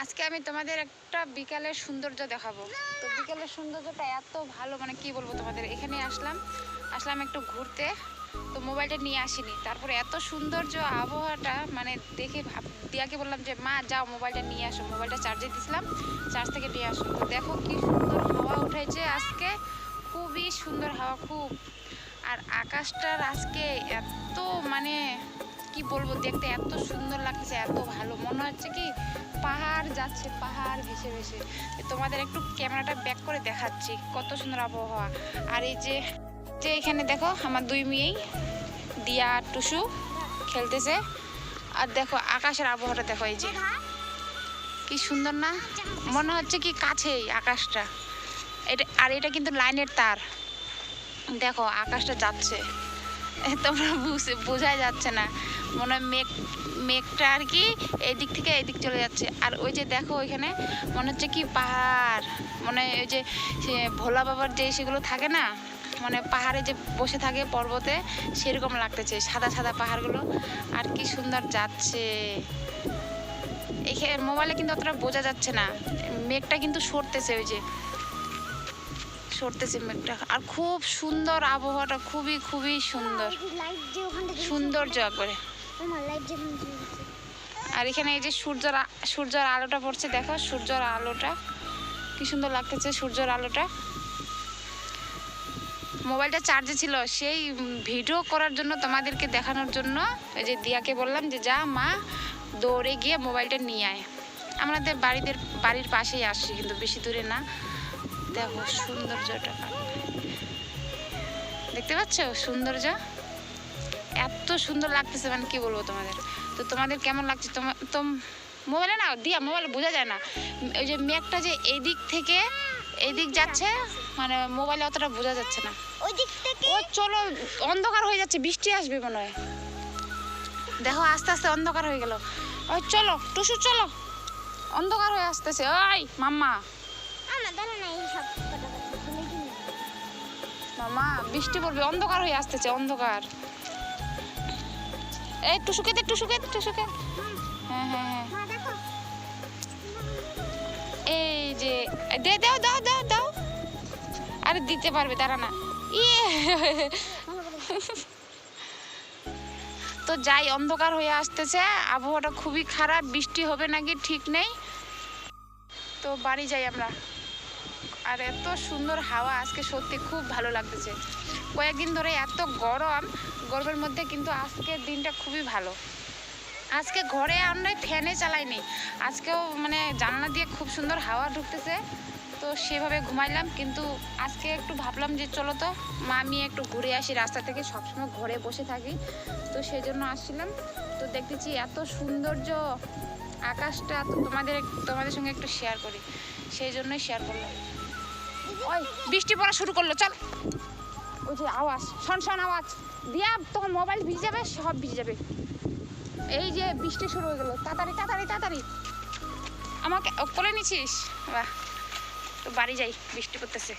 আজকে আমি তোমাদের একটা বিকালের সৌন্দর্য দেখাবো। তো বিকালের সৌন্দর্যটা এত ভালো মানে কি বলব তোমাদের, এখানে আসলাম আসলাম একটু ঘুরতে, তো মোবাইলটা নিয়ে আসিনি। তারপরে এত সৌন্দর্য, আবহাওয়াটা মানে দেখে ভাব- দিয়াকে বললাম যে, মা, যাও মোবাইলটা নিয়ে আসো। মোবাইলটা চার্জে দিছিলাম চার্জ থেকে নিয়ে আসো। তো দেখো কি সুন্দর হাওয়া উঠেছে আজকে, খুবই সুন্দর হাওয়া, খুব। আর আকাশটার আজকে এত মানে কি বলব, দেখতে এত সুন্দর লাগছে, এত ভালো। মনে হচ্ছে কি পাহাড় যাচ্ছে, পাহাড় ভেসে ভেসে। তোমাদের একটু ক্যামেরাটা ব্যাক করে দেখাচ্ছি, কত সুন্দর আবহাওয়া। আর এই যে যে এখানে দেখো, আমার দুই মেয়েই, দিয়া আর টুসু খেলতেছে। আর দেখো, আকাশের আবহাওয়াটা দেখো, এই যে। কি সুন্দর না? মনে হচ্ছে কি কাছেই আকাশটা। এটা, আর এটা কিন্তু লাইনের তার। দেখো, আকাশটা যাচ্ছে। তোমরা বুঝে, বোঝাই যাচ্ছে না। মনে হয় মেঘ, মেঘটা আর কি এদিক থেকে এদিক চলে যাচ্ছে। আর ওই যে দেখো ওইখানে মনে হচ্ছে কি পাহাড়। মানে ওই যে ভোলা বাবার যে সেগুলো থাকে না মানে পাহাড়ে যে বসে থাকে পর্বতে, সেরকম লাগতেছে, সাদা সাদা পাহাড়গুলো। আর কি সুন্দর যাচ্ছে। এখানে মোবাইলে কিন্তু অতটা বোঝা যাচ্ছে না। মেঘটা কিন্তু সরতেছে ওই যে। সরতেছে মেঘটা। আর খুব সুন্দর আবহাওয়াটা, খুবই খুবই সুন্দর। সৌন্দর্য দিচ্ছে। আর এখানে এই যে সূর্যর সূর্যর আলোটা পড়ছে, দেখো সূর্যর আলোটা। কি সুন্দর লাগতেছে সূর্যর আলোটা। মোবাইলটা চার্জে ছিল। সেই ভিডিও করার জন্য তোমাদেরকে দেখানোর জন্য ওই যে দিয়াকে বললাম যে, যা মা, দৌড়ে গিয়ে মোবাইলটা নিয়ে আয়। আমাদের বাড়িদের, বাড়ির পাশেই আসছি কিন্তু বেশি দূরে না। দেখো সৌন্দর্যটা। দেখতে পাচ্ছ? সৌন্দর্য। এত সুন্দর লাগতেছে মানে কি বলব তোমাদের? তো তোমাদের কেমন লাগছে? তোমার তো মোবাইলে না দিয়া মোবাইলে বোঝা যায় না। ওই যে মেঘটা যে এই দিক থেকে এই দিক যাচ্ছে মানে মোবাইলে অতটা বোঝা যাচ্ছে না। ওই দিক থেকে? ও চলো অন্ধকার হয়ে যাচ্ছে বৃষ্টি আসবে মনে হয়। দেখো আস্তে আস্তে অন্ধকার হয়ে গেল। ওই চলো টুসু চলো। অন্ধকার হয়ে আসতেছে। ওই মাম্মা। আমার দ্বারা না সব কথা কথা ভুলে দিন মামা বৃষ্টি পড়বে অন্ধকার হয়ে আসতেছে অন্ধকার। এই টুসুকে দে টুসুকে দে টুসুকে হ্যাঁ হ্যাঁ হ্যাঁ। এই যে দে দাও দাও দাও দাও। আরে দিতে পারবে তারা না। ইয়ে। তো যাই অন্ধকার হয়ে আসতেছে আবহাওয়াটা খুবই খারাপ বৃষ্টি হবে নাকি ঠিক নেই। তো বাড়ি যাই আমরা। আর এত সুন্দর হাওয়া আজকে সত্যি খুব ভালো লাগতেছে। কয়েকদিন ধরে এত গরম, গরমের মধ্যে কিন্তু আজকের দিনটা খুবই ভালো। আজকে ঘরে আমরা ফ্যানে চালাইনি। আজকেও মানে জানলা দিয়ে খুব সুন্দর হাওয়া ঢুকতেছে। তো সেভাবে ঘুমাইলাম, কিন্তু আজকে একটু ভাবলাম যে চলো তো, মা, আমি একটু ঘুরে আসি রাস্তা থেকে, সবসময় ঘরে বসে থাকি। তো সেই জন্য আসছিলাম। তো দেখতেছি এত সৌন্দর্য, আকাশটা তো তোমাদের তোমাদের সঙ্গে একটু শেয়ার করি। সেই জন্যই শেয়ার করলাম। ওই, বৃষ্টি পড়া শুরু করল, চল। ওই যে আওয়াজ, শন শন, আওয়াজ। দিয়া তখন মোবাইল ভিজে যাবে, সব ভিজে যাবে। এই যে বৃষ্টি শুরু হয়ে গেলো, তাড়াতাড়ি তাড়াতাড়ি তাড়াতাড়ি। আমাকে কোলে নিছিস? বাহ, তো বাড়ি যাই, বৃষ্টি পড়তেছে।